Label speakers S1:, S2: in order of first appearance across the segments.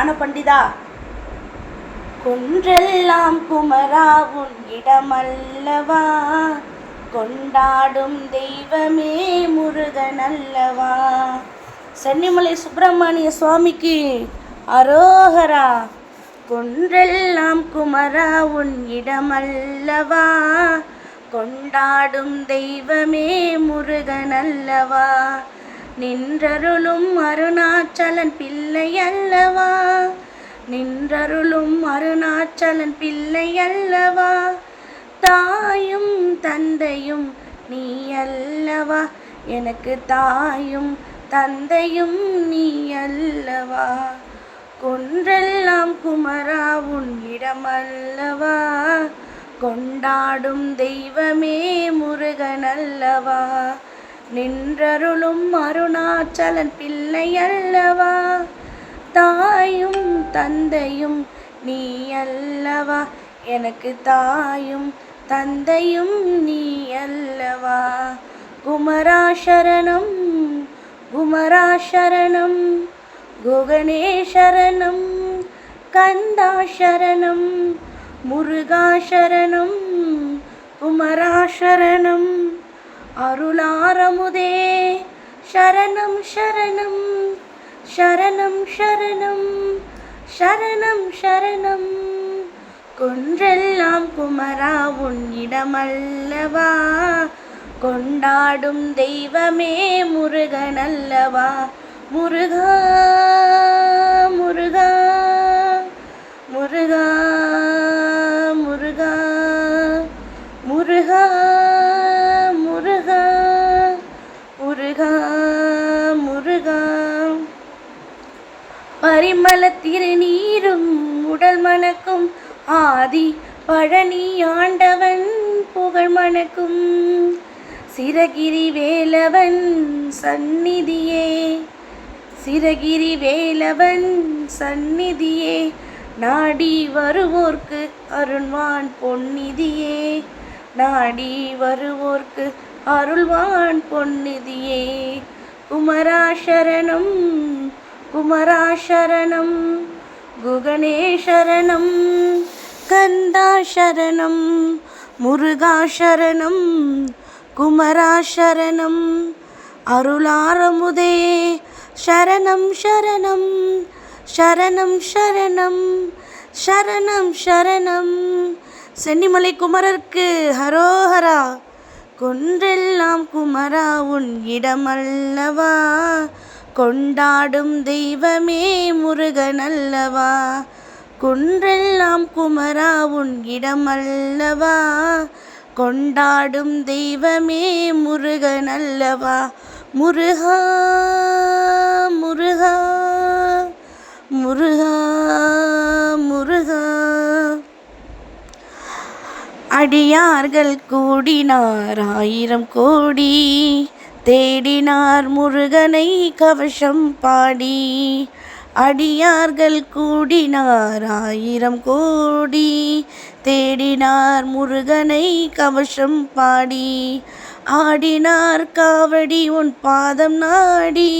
S1: ஞான பண்டிதா கொன்றெல்லாம் குமரா உன் இடமல்லவா? கொண்டாடும் தெய்வமே முருகன் அல்லவா சென்னிமலை சுப்பிரமணிய சுவாமிக்கு அரோகரா. கொன்றெல்லாம் குமரா உன் இடமல்லவா? கொண்டாடும் தெய்வமே முருகன் அல்லவா நின்றருளும் அருணாச்சலன் பிள்ளை அல்லவா நின்றருளும் அருணாச்சலன் பிள்ளை அல்லவா தாயும் தந்தையும் நீ அல்லவா எனக்கு தாயும் தந்தையும் நீ அல்லவா கொன்றெல்லாம் குமரா உன் இடமல்லவா? கொண்டாடும் தெய்வமே முருகன் அல்லவா நின்றருளும் அருணாச்சலன் பிள்ளை அல்லவா தாயும் தந்தையும் நீ அல்லவா எனக்கு தாயும் தந்தையும் நீ அல்லவா குமராசரணம் குமராசரணம் குமரா கந்தாசரணம் முருகாசரணம் குமராசரணம். அருளாரமுதே. சரணம் சரணம் சரணம் சரணம் சரணம் சரணம். கொன்றெல்லாம் குமரா உன்னிடமல்லவா கொண்டாடும் தெய்வமே முருகனல்லவா? முருகா பரிமள திருநீரும் உடல் மணக்கும். ஆதி பழனி ஆண்டவன் புகழ் மணக்கும். சிறகிரி வேலவன் சந்நிதியே. சிறகிரி வேலவன் சந்நிதியே. நாடி வருவோர்க்கு அருள்வான் பொன்னிதியே. நாடி வருவோர்க்கு அருள்வான் பொன்னிதியே. குமராசரணம் குமராசரணம் குகணேசரணம் கந்தாசரணம் முருகாசரணம் குமராசரணம். அருளாரமுதே சரணம் சரணம் சரணம் சரணம் சரணம் சரணம். சென்னிமலை குமரருக்கு ஹரோஹரா கொன்றெல்லாம் குமரா உன் இடமல்லவா? கொண்டாடும் தெய்வமே முருகன் அல்லவா குன்றெல்லாம் குமரா உன் இடமல்லவா. கொண்டாடும் தெய்வமே முருகன் அல்லவா முருகா முருகா முருகா முருகா. அடியார்கள் கூடினார் ஆயிரம் கோடி. தேடினார் முருகனை கவசம் பாடி அடியார்கள் கூடினார் ஆயிரம் கோடி. தேடினார் முருகனை கவசம் பாடி ஆடினார் காவடி உன் பாதம் நாடி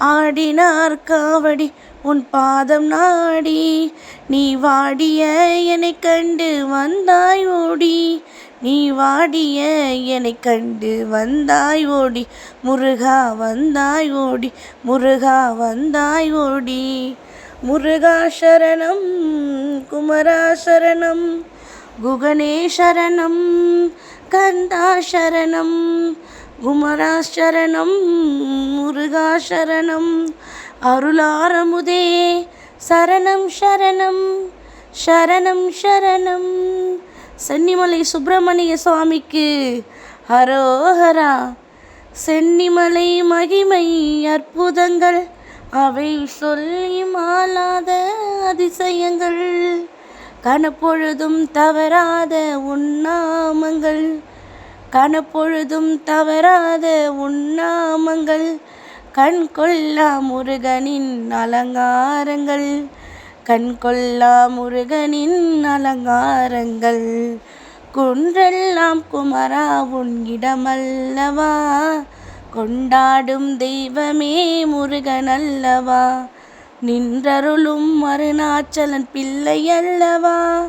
S1: ஆடினார் காவடி உன் பாதம் நாடி. நீ வாடிய என்னை கண்டு வந்தாய் ஓடி நீ வாடிய என்னை கண்டு வந்தாய் ஓடி. முருகா வந்தாய் ஓடி. முருகா வந்தாய் ஓடி. முருகா சரணம் குமரா சரணம் குகனே சரணம் கந்தா சரணம் குமரா சரணம் முருகா சரணம். அருளாரமுதே சரணம் சரணம் சரணம் சரணம். சென்னிமலை சுப்பிரமணிய சுவாமிக்கு. ஹரோஹரா சென்னிமலை மகிமை அற்புதங்கள். அவை சொல்லி மாலாத அதிசயங்கள். கனப்பொழுதும் தவறாத உண்ணாமங்கள். கனப்பொழுதும் தவறாத உண்ணாமங்கள். கண் கொள்ளா முருகனின் அலங்காரங்கள். கண் கொல்லா முருகனின் அலங்காரங்கள். குன்றெல்லாம் குமரா உன் இடமல்லவா? கொண்டாடும் தெய்வமே முருகன் அல்லவா நின்றருளும் அருணாச்சலன் பிள்ளை அல்லவா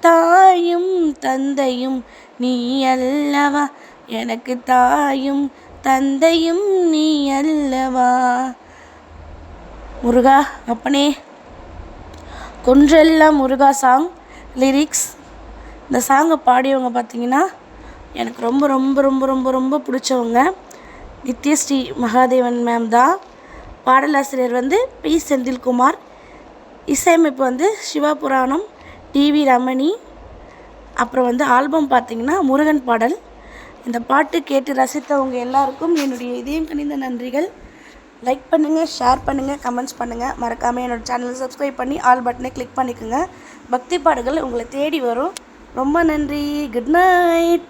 S1: தாயும் தந்தையும் நீ அல்லவா எனக்கு தாயும் தந்தையும் நீ அல்லவா முருகா அப்பனே. கொன்றெல்லாம் முருகா சாங் லிரிக்ஸ் இந்த சாங்கை பாடியவங்க பார்த்தீங்கன்னா எனக்கு ரொம்ப ரொம்ப ரொம்ப ரொம்ப ரொம்ப பிடிச்சவங்க. நித்யஸ்ரீ மகாதேவன் மேம் தான். பாடலாசிரியர் வந்து பி. செந்தில்குமார். இசையமைப்பு வந்து சிவபுராணம் டிவி ரமணி. அப்புறம் வந்து ஆல்பம் பார்த்தீங்கன்னா முருகன் பாடல். இந்த பாட்டு கேட்டு ரசித்தவங்க எல்லாருக்கும் என்னுடைய இதயம் கணிந்த நன்றிகள். லைக் பண்ணுங்கள் ஷேர் பண்ணுங்கள் கமெண்ட்ஸ் பண்ணுங்கள் மறக்காமல் என்னோடய சேனலை சப்ஸ்கிரைப் பண்ணி ஆல் பட்டனை கிளிக் பண்ணிக்கோங்க. பக்தி பாடல்கள் உங்களை தேடி வரும். ரொம்ப நன்றி. Good night